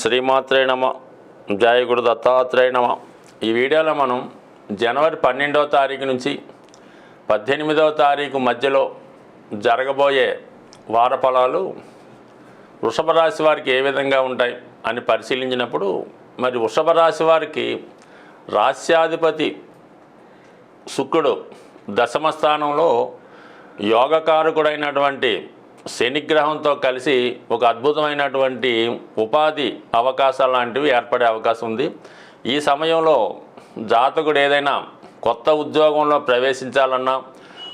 శ్రీమాత్రే నమ జయ గురు దత్తాత్రేయ నమ. ఈ వీడియోలో మనం జనవరి పన్నెండవ తారీఖు నుంచి పద్దెనిమిదవ తారీఖు మధ్యలో జరగబోయే వార ఫలాలు వృషభ రాశి వారికి ఏ విధంగా ఉంటాయి అని పరిశీలించినప్పుడు మరి వృషభ రాశి వారికి రాస్యాధిపతి శుక్రుడు దశమ స్థానంలో యోగకారకుడైనటువంటి శనిగ్రహంతో కలిసి ఒక అద్భుతమైనటువంటి ఉపాధి అవకాశాలు లాంటివి ఏర్పడే అవకాశం ఉంది. ఈ సమయంలో జాతకుడు ఏదైనా కొత్త ఉద్యోగంలో ప్రవేశించాలన్నా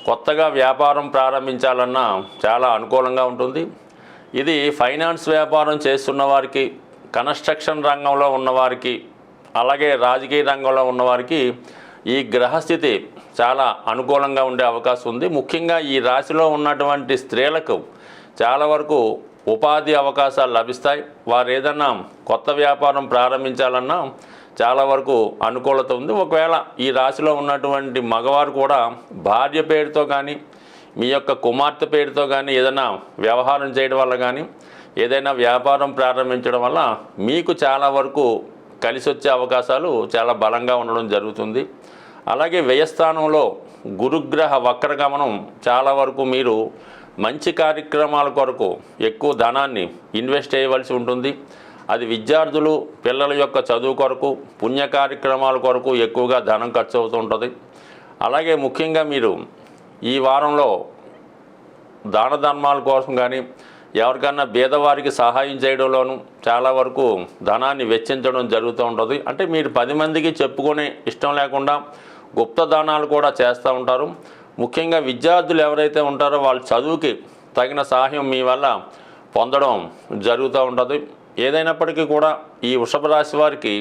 కొత్తగా వ్యాపారం ప్రారంభించాలన్నా చాలా అనుకూలంగా ఉంటుంది. ఇది ఫైనాన్స్ వ్యాపారం చేస్తున్న వారికి కన్స్ట్రక్షన్ రంగంలో ఉన్నవారికి అలాగే రాజకీయ రంగంలో ఉన్నవారికి ఈ గ్రహస్థితి చాలా అనుకూలంగా ఉండే అవకాశం ఉంది. ముఖ్యంగా ఈ రాశిలో ఉన్నటువంటి స్త్రీలకు చాలా వరకు ఉపాధి అవకాశాలు లభిస్తాయి. వారు ఏదన్నా కొత్త వ్యాపారం ప్రారంభించాలన్నా చాలా వరకు అనుకూలత ఉంది. ఒకవేళ ఈ రాశిలో ఉన్నటువంటి మగవారు కూడా భార్య పేరుతో కానీ మీ యొక్క కుమార్తె పేరుతో కానీ ఏదైనా వ్యవహారం చేయడం వల్ల కానీ ఏదైనా వ్యాపారం ప్రారంభించడం వల్ల మీకు చాలా వరకు కలిసి వచ్చే అవకాశాలు చాలా బలంగా ఉండడం జరుగుతుంది. అలాగే వ్యయస్థానంలో గురుగ్రహ వక్రగమనం చాలా వరకు మీరు మంచి కార్యక్రమాల కొరకు ఎక్కువ ధనాన్ని ఇన్వెస్ట్ చేయవలసి ఉంటుంది. అది విద్యార్థులు పిల్లల యొక్క చదువు కొరకు పుణ్య కార్యక్రమాల కొరకు ఎక్కువగా ధనం ఖర్చు అవుతూ ఉంటుంది. అలాగే ముఖ్యంగా మీరు ఈ వారంలో దాన ధర్మాల కోసం కానీ ఎవరికన్నా పేదవారికి సహాయం చేయడంలోనూ చాలా వరకు ధనాన్ని వెచ్చించడం జరుగుతూ ఉంటుంది. అంటే మీరు పది మందికి చెప్పుకునే ఇష్టం లేకుండా గుప్త దానాలు కూడా చేస్తూ ఉంటారు. ముఖ్యంగా విద్యార్థులు ఎవరైతే ఉంటారో వాళ్ళ చదువుకి తగిన సహాయం మీ వల్ల పొందడం జరుగుతూ ఉంటుంది. ఏదైనప్పటికీ కూడా ఈ వృషభ రాశి వారికి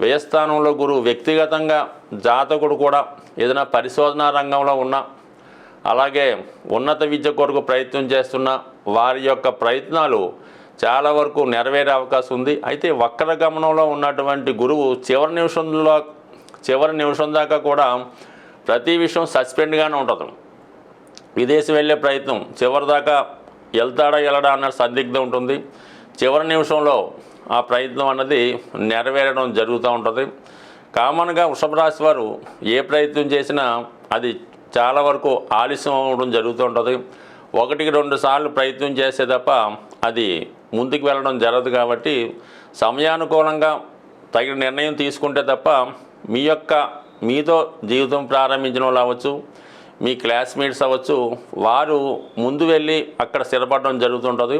వ్యయస్థానంలో గురువు వ్యక్తిగతంగా జాతకుడు కూడా ఏదైనా పరిశోధనా రంగంలో ఉన్న అలాగే ఉన్నత విద్య కొరకు ప్రయత్నం చేస్తున్న వారి యొక్క ప్రయత్నాలు చాలా వరకు నెరవేరే అవకాశం ఉంది. అయితే వక్ర గమనంలో ఉన్నటువంటి గురువు చివరి నిమిషంలో చివరి నిమిషం దాకా కూడా ప్రతి విషయం సస్పెండ్గానే ఉంటుంది. విదేశం వెళ్ళే ప్రయత్నం చివరి దాకా వెళ్తాడా వెళ్ళడా అన్న సందిగ్ధం ఉంటుంది. చివరి నిమిషంలో ఆ ప్రయత్నం అన్నది నెరవేరడం జరుగుతూ ఉంటుంది. కామన్గా వృషభ రాశి వారు ఏ ప్రయత్నం చేసినా అది చాలా వరకు ఆలస్యం అవ్వడం జరుగుతూ ఉంటుంది. ఒకటికి రెండు సార్లు ప్రయత్నం చేసే తప్ప అది ముందుకు వెళ్ళడం జరగదు కాబట్టి సమయానుకూలంగా తగిన నిర్ణయం తీసుకుంటే తప్ప మీ యొక్క మీతో జీవితం ప్రారంభించిన వాళ్ళు అవ్వచ్చు మీ క్లాస్మేట్స్ అవ్వచ్చు వారు ముందు వెళ్ళి అక్కడ స్థిరపడడం జరుగుతుంటుంది.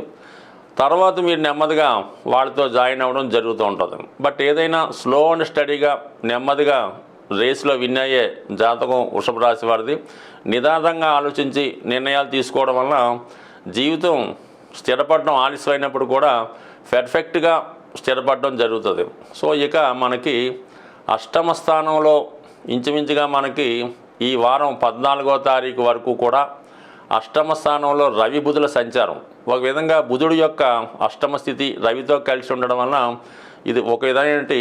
తర్వాత మీరు నెమ్మదిగా వాళ్ళతో జాయిన్ అవ్వడం జరుగుతూ ఉంటుంది. బట్ ఏదైనా స్లో అండ్ స్టడీగా నెమ్మదిగా రేస్లో విన్ అయ్యే జాతకం వృషభ రాశి వారిది. నిదానంగా ఆలోచించి నిర్ణయాలు తీసుకోవడం వల్ల జీవితం స్థిరపడడం ఆలస్యమైనప్పుడు కూడా పెర్ఫెక్ట్గా స్థిరపడడం జరుగుతుంది. సో ఇక మనకి అష్టమ స్థానంలో ఇంచుమించుగా మనకి ఈ వారం పద్నాలుగో తారీఖు వరకు కూడా అష్టమ స్థానంలో రవి బుధుల సంచారం. ఒక విధంగా బుధుడు యొక్క అష్టమ స్థితి రవితో కలిసి ఉండడం వలన ఇది ఒక విధమైనటువంటి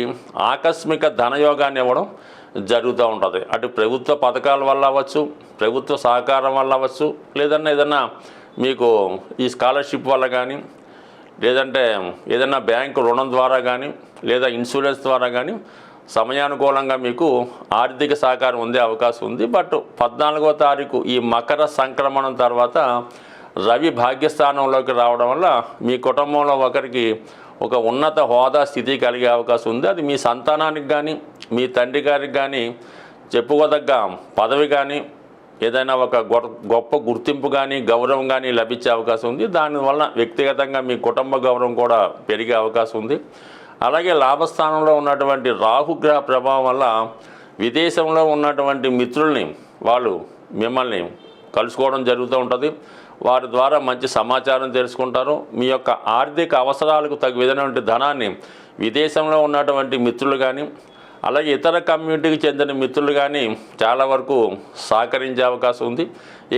ఆకస్మిక ధనయోగాన్ని ఇవ్వడం జరుగుతూ ఉంటుంది. అటు ప్రభుత్వ పథకాల వల్ల అవ్వచ్చు ప్రభుత్వ సహకారం వల్ల అవ్వచ్చు లేదన్నా ఏదన్నా మీకు ఈ స్కాలర్షిప్ వల్ల కానీ లేదంటే ఏదైనా బ్యాంకు రుణం ద్వారా కానీ లేదా ఇన్సూరెన్స్ ద్వారా కానీ సమయానుకూలంగా మీకు ఆర్థిక సహకారం ఉండే అవకాశం ఉంది. బట్ పద్నాలుగో తారీఖు ఈ మకర సంక్రమణం తర్వాత రవి భాగ్యస్థానంలోకి రావడం వల్ల మీ కుటుంబంలో ఒకరికి ఒక ఉన్నత హోదా స్థితి కలిగే అవకాశం ఉంది. అది మీ సంతానానికి కానీ మీ తండ్రి గారికి కానీ చెప్పుకోదగ్గ పదవి కానీ ఏదైనా ఒక గొప్ప గుర్తింపు కానీ గౌరవం కానీ లభించే అవకాశం ఉంది. దానివల్ల వ్యక్తిగతంగా మీ కుటుంబ గౌరవం కూడా పెరిగే అవకాశం ఉంది. అలాగే లాభస్థానంలో ఉన్నటువంటి రాహుగ్రహ ప్రభావం వల్ల విదేశంలో ఉన్నటువంటి మిత్రుల్ని వాళ్ళు మిమ్మల్ని కలుసుకోవడం జరుగుతూ ఉంటుంది. వారి ద్వారా మంచి సమాచారం తెలుసుకుంటారు. మీ యొక్క ఆర్థిక అవసరాలకు తగు విధమైనటువంటి ధనాన్ని విదేశంలో ఉన్నటువంటి మిత్రులు కానీ అలాగే ఇతర కమ్యూనిటీకి చెందిన మిత్రులు కానీ చాలా వరకు సహకరించే అవకాశం ఉంది.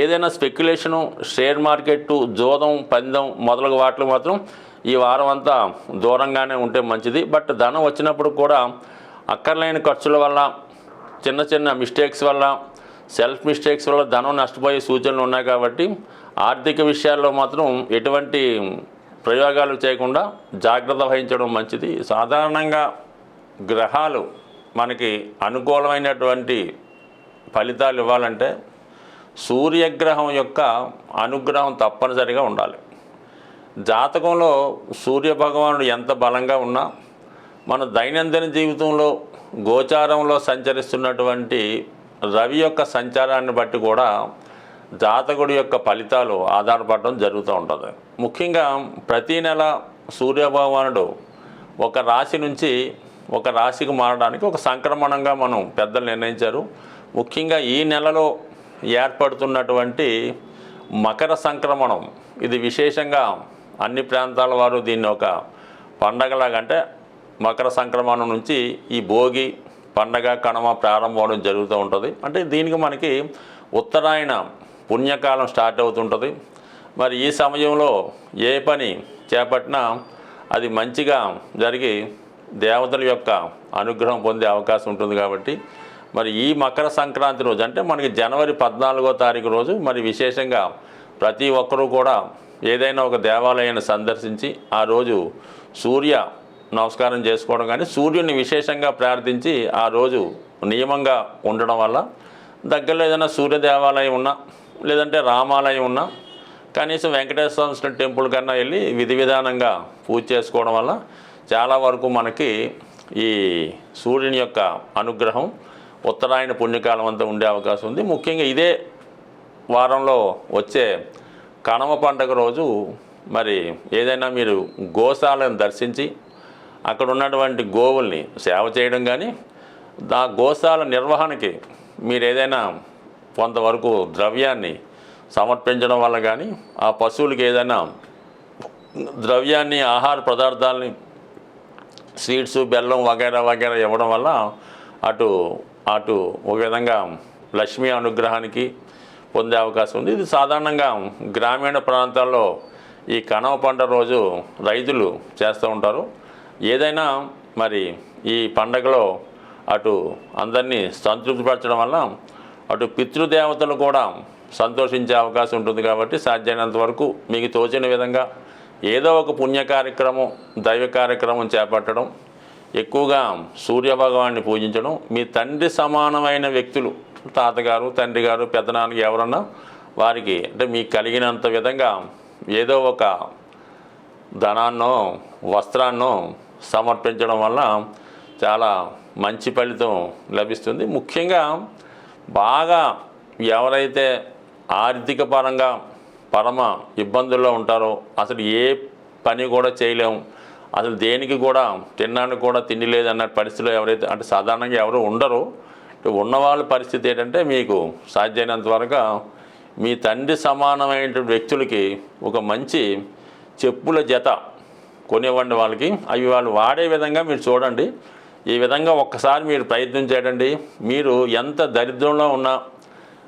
ఏదైనా స్పెక్యులేషను షేర్ మార్కెట్ జోదం పందెం మొదలగు వాటిలో మాత్రం ఈ వారం అంతా దూరంగానే ఉంటే మంచిది. బట్ ధనం వచ్చినప్పుడు కూడా అక్కర్లేని ఖర్చుల వల్ల చిన్న చిన్న మిస్టేక్స్ వల్ల సెల్ఫ్ మిస్టేక్స్ వల్ల ధనం నష్టపోయే సూచనలు ఉన్నాయి కాబట్టి ఆర్థిక విషయాల్లో మాత్రం ఎటువంటి ప్రయోగాలు చేయకుండా జాగ్రత్త వహించడం మంచిది. సాధారణంగా గ్రహాలు మనకి అనుకూలమైనటువంటి ఫలితాలు ఇవ్వాలంటే సూర్యగ్రహం యొక్క అనుగ్రహం తప్పనిసరిగా ఉండాలి. జాతకంలో సూర్య భగవానుడు ఎంత బలంగా ఉన్నా మన దైనందిన జీవితంలో గోచారంలో సంచరిస్తున్నటువంటి రవి యొక్క సంచారాన్ని బట్టి కూడా జాతకుడి యొక్క ఫలితాలు ఆధారపడడం జరుగుతూ ఉంటుంది. ముఖ్యంగా ప్రతీ నెల సూర్య భగవానుడు ఒక రాశి నుంచి ఒక రాశికి మారడానికి ఒక సంక్రమణంగా మనం పెద్దలు నిర్ణయించారు. ముఖ్యంగా ఈ నెలలో ఏర్పడుతున్నటువంటి మకర సంక్రమణం ఇది విశేషంగా అన్ని ప్రాంతాల వారు దీన్ని ఒక పండగలాగంటే మకర సంక్రమణం నుంచి ఈ భోగి పండగ కణమ ప్రారంభం అవడం జరుగుతూ ఉంటుంది. అంటే దీనికి మనకి ఉత్తరాయణ పుణ్యకాలం స్టార్ట్ అవుతుంటుంది. మరి ఈ సమయంలో ఏ పని చేపట్టినా అది మంచిగా జరిగి దేవతల యొక్క అనుగ్రహం పొందే అవకాశం ఉంటుంది కాబట్టి మరి ఈ మకర సంక్రాంతి రోజు అంటే మనకి జనవరి పద్నాలుగో తారీఖు రోజు మరి విశేషంగా ప్రతి ఒక్కరూ కూడా ఏదైనా ఒక దేవాలయాన్ని సందర్శించి ఆ రోజు సూర్య నమస్కారం చేసుకోవడం కానీ సూర్యుని విశేషంగా ప్రార్థించి ఆ రోజు నియమంగా ఉండడం వల్ల దగ్గరలో ఏదైనా సూర్య దేవాలయం ఉన్నా లేదంటే రామాలయం ఉన్నా కనీసం వెంకటేశ్వర స్వామి టెంపుల్ కన్నా వెళ్ళి విధి విధానంగా పూజ చేసుకోవడం వల్ల చాలా వరకు మనకి ఈ సూర్యుని యొక్క అనుగ్రహం ఉత్తరాయణ పుణ్యకాలం అంతా ఉండే అవకాశం ఉంది. ముఖ్యంగా ఇదే వారంలో వచ్చే కనమ పండగ రోజు మరి ఏదైనా మీరు గోశాలను దర్శించి అక్కడ ఉన్నటువంటి గోవుల్ని సేవ చేయడం కానీ దా గోశాల నిర్వహణకి మీరు ఏదైనా కొంతవరకు ద్రవ్యాన్ని సమర్పించడం వల్ల కానీ ఆ పశువులకి ఏదైనా ద్రవ్యాన్ని ఆహార పదార్థాలని స్వీట్స్ బెల్లం వగైరా వగైరా ఇవ్వడం వల్ల అటు అటు ఒక విధంగా లక్ష్మీ అనుగ్రహానికి పొందే అవకాశం ఉంది. ఇది సాధారణంగా గ్రామీణ ప్రాంతాల్లో ఈ కనవ పంట రోజు రైతులు చేస్తూ ఉంటారు. ఏదైనా మరి ఈ పండగలో అటు అందరినీ సంతృప్తిపరచడం వల్ల అటు పితృదేవతలు కూడా సంతోషించే అవకాశం ఉంటుంది కాబట్టి సాధ్యమైనంత వరకు మీకు తోచిన విధంగా ఏదో ఒక పుణ్య కార్యక్రమం దైవ కార్యక్రమం చేపట్టడం ఎక్కువగా సూర్యభగవాన్ని పూజించడం మీ తండ్రి సమానమైన వ్యక్తులు తాతగారు తండ్రి గారు పెద్దనాన్నకి ఎవరన్నా వారికి అంటే మీకు కలిగినంత విధంగా ఏదో ఒక ధనాన్నో వస్త్రాన్నో సమర్పించడం వల్ల చాలా మంచి ఫలితం లభిస్తుంది. ముఖ్యంగా బాగా ఎవరైతే ఆర్థిక పరంగా పరమ ఇబ్బందుల్లో ఉంటారో అసలు ఏ పని కూడా చేయలేము అసలు దేనికి కూడా తినడానికి కూడా తిండి లేదన్న పరిస్థితిలో ఎవరైతే అంటే సాధారణంగా ఎవరు ఉండరు. ఉన్నవాళ్ళ పరిస్థితి ఏంటంటే మీకు సాధ్యమైనంత వరకు మీ తండ్రి సమానమైన వ్యక్తులకి ఒక మంచి చెప్పుల జత కొనివ్వండి వాళ్ళకి. అవి వాళ్ళు వాడే విధంగా మీరు చూడండి. ఈ విధంగా ఒక్కసారి మీరు ప్రయత్నం చేయండి. మీరు ఎంత దరిద్రంలో ఉన్నా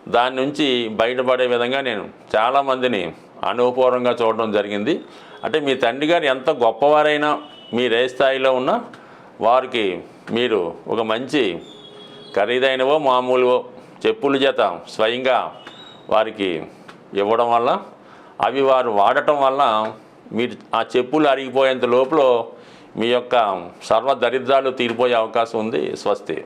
దాని నుంచి బయటపడే విధంగా నేను చాలామందిని అనుభవపూర్వంగా చూడడం జరిగింది. అంటే మీ తండ్రి గారు ఎంత గొప్పవారైనా మీరు ఏ స్థాయిలో ఉన్నా వారికి మీరు ఒక మంచి ఖరీదైనవో మామూలువో చెప్పుల చేత స్వయంగా వారికి ఇవ్వడం వల్ల అవి వారు వాడటం వల్ల మీరు ఆ చెప్పులు అరిగిపోయేంత లోపల మీ యొక్క సర్వ దరిద్రాలు తీరిపోయే అవకాశం ఉంది. స్వస్తి.